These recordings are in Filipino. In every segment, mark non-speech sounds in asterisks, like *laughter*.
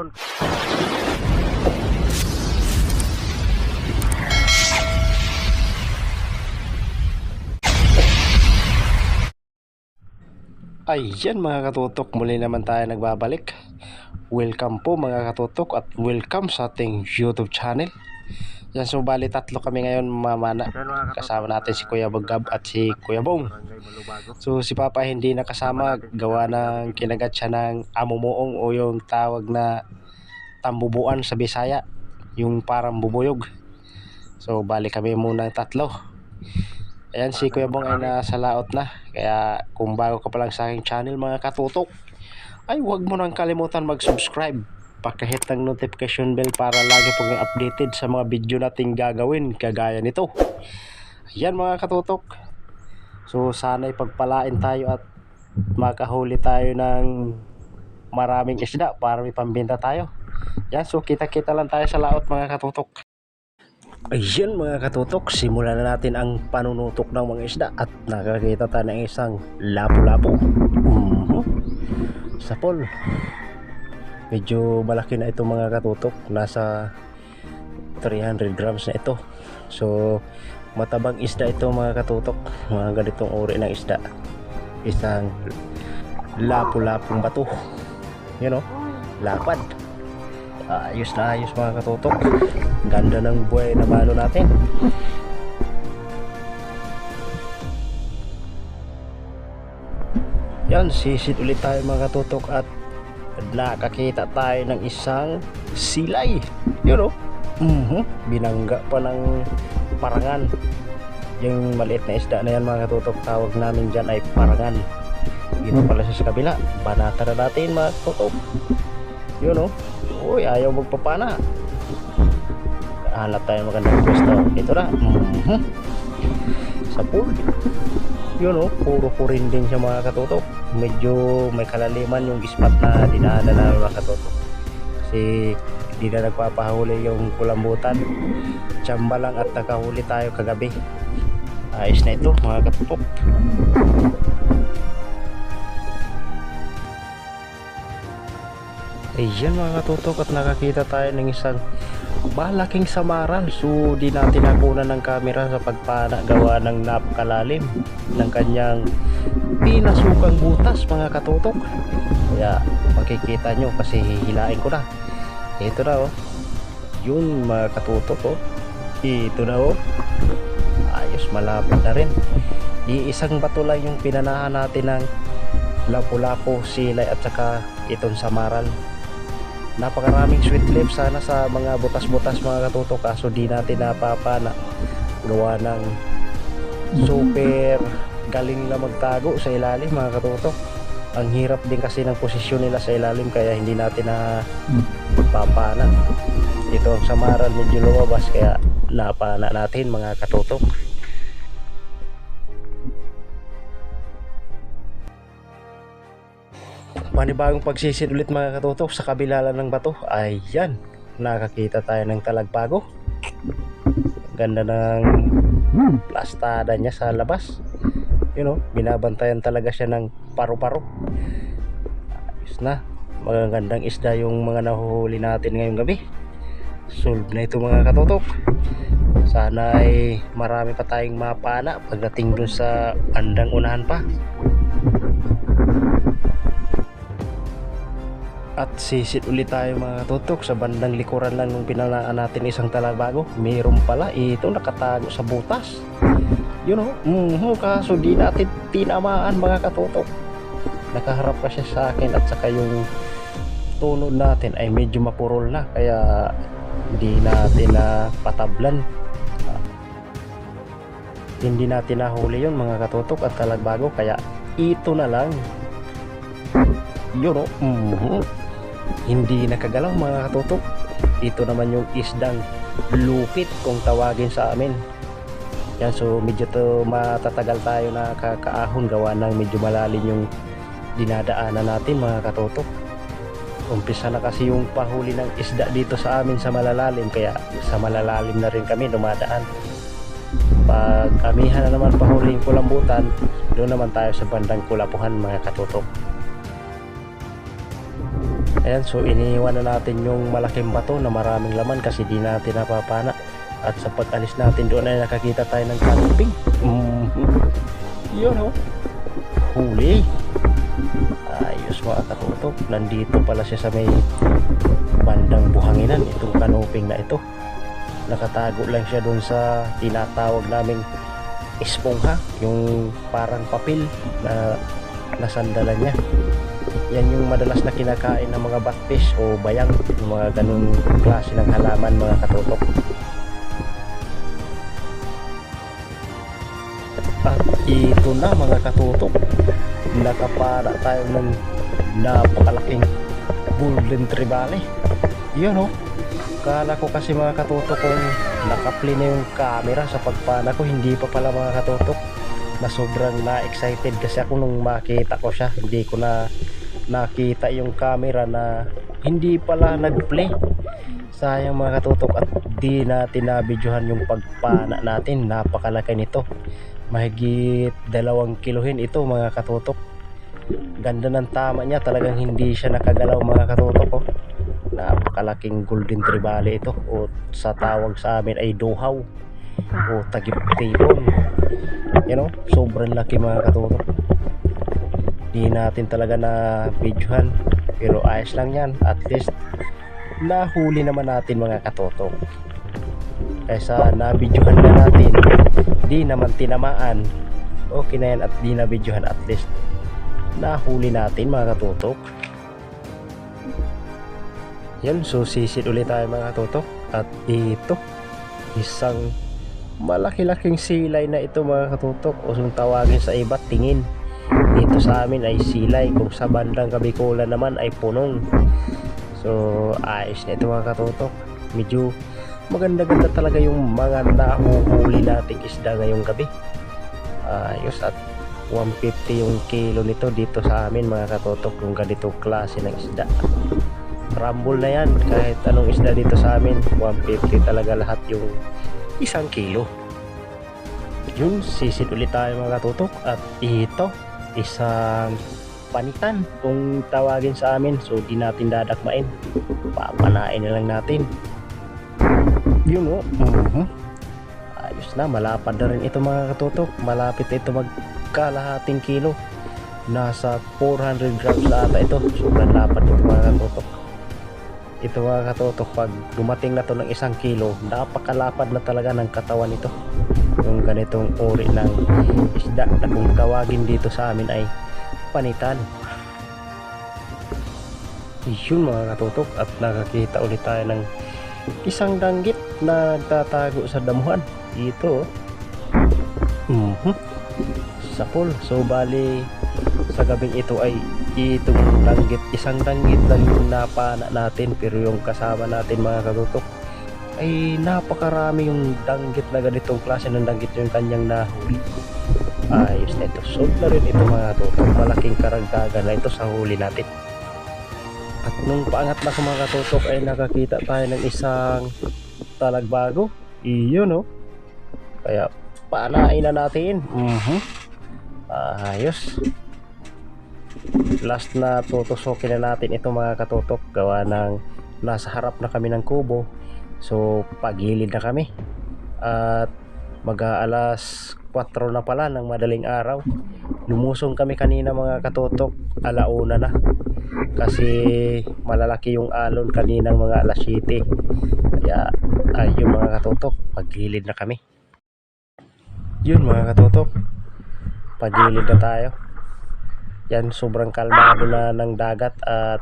panahon. Ayan mga katutok, muli naman tayo nagbabalik. Welcome po mga katutok at welcome sa ating YouTube channel. Yan so bali tatlo kami ngayon mamana. Kasama natin si Kuya Bagab at si Kuya Bong. So si Papa hindi nakasama gawa ng kinagat siya ng amumuong o yung tawag na tambubuan sa Bisaya. Yung parang bubuyog. So bali kami muna tatlo. Ayan si Kuya Bong ay nasa laot na. Kaya kung bago ka pa lang sa aking channel mga katutok, ay huwag mo nang kalimutan mag-subscribe. Pakahit ng notification bell para lagi pong updated sa mga video nating gagawin kagaya nito. Ayan mga katutok. So sana'y pagpalain tayo at makahuli tayo ng maraming isda para may pambenta tayo. Yan, so kita-kita lang tayo sa laot mga katutok. Ayan mga katutok, simulan na natin ang panunutok ng mga isda at nakakita tayo ng isang lapu-lapu. Mhm. Sa pool. Medyo malaki na ito mga katutok, nasa 300 grams na ito. So matabang isda ito mga katutok, mga ganitong uri ng isda. Isang lapu-lapong bato. You know, lapad. Ayos na ayos mga katutok. Ganda ng buhay na malo natin. Yan, sisit ulit tayo mga katutok at nakakita tayo ng isang silay. Yun o. Mhm. Binangga pa ng parangan. Yung maliit na isda na yan mga katutok, tawag namin dyan ay parangan. Dito pala sa kabila. Banata na natin mga katutok. Yun o. Uy, ayaw magpapana. Hanap tayo magandang pwesto. Ito na. Mhm. Sa pool. Yun o, puro kurinding siya mga katutok. Medyo may kalaliman yung spot na dinaanan namin mga katutok. Kasi di na nagpapahuli yung kulambutan. Tsamba lang at nakahuli tayo kagabi. Ayos na ito mga katutok. Ayan mga katutok at nakakita tayo ng isang malaking samaran so di natin nakunan ng camera sa pagpana gawa ng napakalalim ng kanyang pinasukang butas mga katutok. Kaya makikita nyo kasi hihilain ko na. Ito na oh. Yun mga katutok oh. Ito na oh. Ayos malapit na rin. Di isang bato lang yung pinanahan natin ng lapu-lapu silay at saka itong samaran napakaraming sweet lips sana sa mga butas-butas mga katutok. Kaso di natin napapana. Gawa ng super galing nila magtago sa ilalim mga katutok. Ang hirap din kasi ng posisyon nila sa ilalim kaya hindi natin na papana ito ang samaran medyo lumabas kaya napana natin mga katutok panibagong pagsisid ulit mga katutok sa kabila lang ng bato. Ayan nakakita tayo ng talagpago ganda ng plastada niya sa labas. You know binabantayan talaga siya ng paru-paro. Ayos na. Magagandang isda yung mga nahuhuli natin ngayong gabi. Solve na ito mga katutok. Sana ay marami pa tayong mapana pagdating dun sa andang unahan pa At sisit ulit tayo mga tutok sa bandang likuran lang nung pinalaan natin isang talabago. Mayroon pala ito nakatago sa butas. Yun o, mm, kaso di natin tinamaan mga katutok. Nakaharap pa siya sa akin at saka yung tunod natin ay medyo mapurol na kaya hindi natin na patablan. Hindi natin nahuli yun mga katutok at talagbago kaya ito na lang. Yun o, mm, hindi nakagalaw mga katutok ito naman yung isdang lupit kung tawagin sa amin. Yan so medyo to matatagal tayo na kakaahon. Gawa ng medyo malalim yung dinadaanan natin mga katutok umpisa na kasi yung pahuli ng isda dito sa amin sa malalalim kaya sa malalalim na rin kami dumadaan. Pag amihan na naman pahuli yung kulambutan doon naman tayo sa bandang kulapuhan mga katutok Ayan, so iniwan na natin yung malaking bato na maraming laman kasi di natin napapana. At sa pag-alis natin doon ay nakakita tayo ng camping. Mm. Yun oh. Huli. Ayos mga katutok. Nandito pala siya sa may bandang buhanginan. Itong kanoping na ito. Nakatago lang siya doon sa tinatawag naming espongha. Yung parang papel na nasandalan niya. Yan yung madalas na kinakain ng mga batfish o bayang. Mga ganun klase ng halaman mga katutok. At ito na mga katutok. Nakapara tayo ng napakalaking golden tribale. Yun oh. Kala ko kasi mga katutok kung nakapli na yung camera sa pagpana ko. Hindi pa pala mga katutok. Na sobrang na-excited kasi ako nung makita ko siya. Hindi ko na nakita yung camera na hindi pala nag-play. Sayang mga katutok at di natin nabidyohan yung pagpana natin. Napakalaki nito mahigit dalawang kilohin ito mga katutok ganda ng tama niya talagang hindi siya nakagalaw mga katutok oh. napakalaking golden tribale ito o sa tawag sa amin ay duhaw o tagip-tipon you know sobrang laki mga katutok di natin talaga na videohan pero ayos lang yan. At least nahuli naman natin mga katutok kaysa nabidyohan na natin di naman tinamaan. Okay na yan at di nabidyohan. At least nahuli natin mga katutok yan so sisid ulit tayo mga katutok at ito isang malaki-laking silay na ito mga katutok. O kung tawagin sa iba tingin. Dito sa amin ay silay. Kung sa bandang kabikulan naman ay punong. So ayos na ito mga katutok. Medyo maganda-ganda talaga yung mga nahuhuli nating isda ngayong gabi. Ayos at 150 yung kilo nito dito sa amin mga katotok yung ganitong klase ng isda. Rumble na yan. Kahit anong isda dito sa amin 150 talaga lahat yung isang kilo. Yun sisid ulit tayo mga katotok at ito isang panitan kung tawagin sa amin. So di natin dadakmain. Papanain na lang natin. Yun o Mhm. ayos na malapad na rin ito mga katutok. Malapit ito magkalahating kilo. Nasa 400 grams na ata ito. Sobrang lapad ito mga katutok ito mga katutok pag dumating na to ng isang kilo napakalapad na talaga ng katawan nito yung ganitong uri ng isda na kung tawagin dito sa amin ay panitan. Yun mga katutok at nakakita ulit tayo ng isang danggit na nagtatago sa damuhan. Dito mhm. Sapol so bali sa gabing ito ay itong danggit isang danggit lang yung napana natin pero yung kasama natin mga katutok ay napakarami yung danggit na ganitong klase ng danggit yung kanyang nahuli ayos na ito sold na rin ito mga katutok malaking karagdagan na ito sa huli natin at nung paangat na sa mga katutok ay nakakita tayo ng isang talagbago. Iyo no. Kaya panain na natin. Mhm. Ayos. Last na tutusokin na natin ito mga katutok gawa ng nasa harap na kami ng kubo. So pagilid na kami. At mag-aalas 4 na pala ng madaling araw. Lumusong kami kanina mga katutok, alauna na kasi malalaki yung alon kaninang mga alas 7 kaya ay yung mga katutok paggilid na kami yun mga katutok paggilid na tayo yan sobrang kalmado na ng dagat at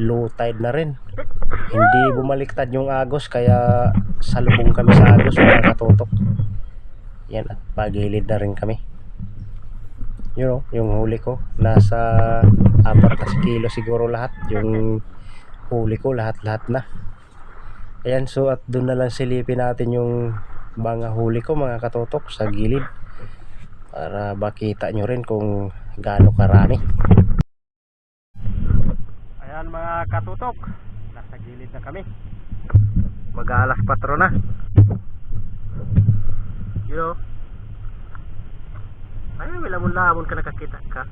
low tide na rin. Hindi bumaliktad yung agos kaya salubong kami sa agos mga katutok yan at paggilid na rin kami. Yun know, yung huli ko nasa apat na kilo siguro lahat. Yung huli ko lahat lahat na. Ayan so at doon na lang silipin natin yung mga huli ko mga katotok sa gilid. Para makita nyo rin kung gaano karami ayan mga katutok nasa gilid na kami mag alas 4 na you know ay, may lamon-lamon ka nakakita ka.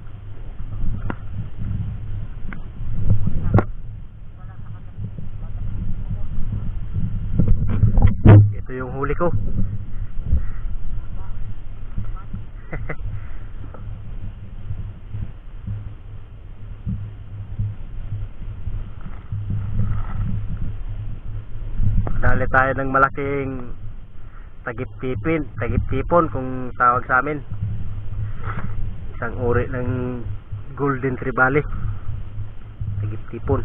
Ito yung huli ko. *laughs* nakahali tayo ng malaking tagip-tipin, kung tawag sa amin. Isang uri ng golden tribali. Tagip-tipon.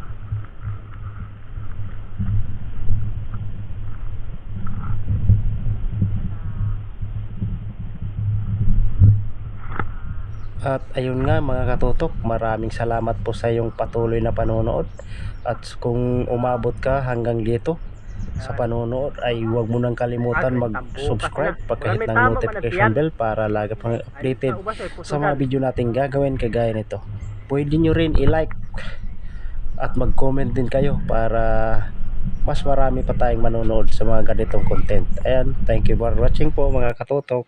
At ayun nga mga katutok, maraming salamat po sa iyong patuloy na panonood. At kung umabot ka hanggang dito sa panonood ay huwag mo nang kalimutan mag-subscribe pagkahit ng notification bell para lagi pang updated sa mga video natin gagawin kagaya nito. Pwede nyo rin i-like at mag-comment din kayo para mas marami pa tayong manonood sa mga ganitong content. Ayan, thank you for watching po mga katutok.